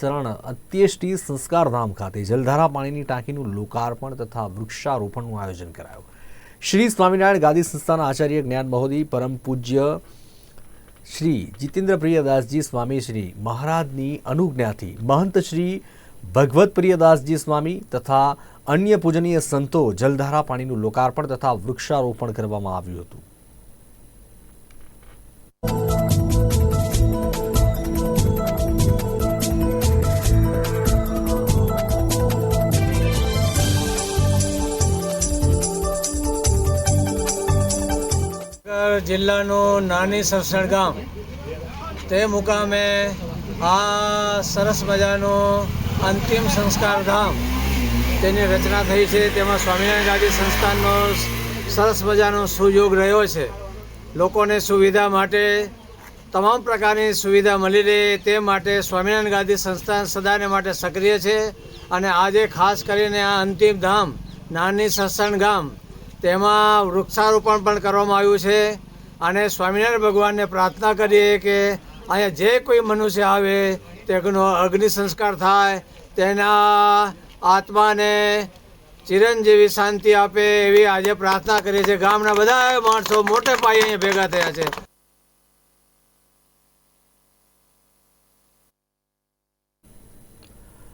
શરણ અંત્યેષ્ટિ સંસ્કારધામ ખાતે જલધારા પાણીની ટાંકીનું લોકાર્પણ તથા વૃક્ષારોપણનું આયોજન કરાયું. શ્રી સ્વામિનારાયણ ગાદી સંસ્થાના આચાર્ય જ્ઞાન મહોદી પરમ પૂજ્ય શ્રી જીતેન્દ્ર પ્રિયદાસજી સ્વામી, શ્રી મહારાજની અનુજ્ઞાથી મહંત શ્રી ભગવત પ્રિયદાસજી સ્વામી તથા અન્ય પૂજનીય સંતો જલધારા પાણીનું લોકાર્પણ તથા વૃક્ષારોપણ કરવામાં આવ્યું હતું. જિલ્લાનું નાની સરસણ ગામ. તે મુકામે આ સરસ મજાનું અંતિમ સંસ્કાર ધામ તેની રચના થઈ છે. તેમાં સ્વામિનારાયણ ગાદી સંસ્થાનનો સરસ મજાનો સુયોગ રહ્યો છે. લોકોને સુવિધા માટે તમામ પ્રકારની સુવિધા મળી રહે તે માટે સ્વામિનારાયણ ગાદી સંસ્થાન સદાને માટે સક્રિય છે. અને આજે ખાસ કરીને આ અંતિમ ધામ નાની સત્સંગ ગામ તેમાં વૃક્ષારોપણ પણ કરવામાં આવ્યું છે અને સ્વામિનારાયણ ભગવાનને પ્રાર્થના કરીએ કે અહીંયા જે કોઈ મનુષ્ય આવે, તેનો અગ્નિ સંસ્કાર થાય, તેના આત્માને ચિરંજીવી શાંતિ આપે એવી આજે પ્રાર્થના કરીએ છીએ. ગામના બધા માણસો મોટે પાયે અહીંયા ભેગા થયા છે.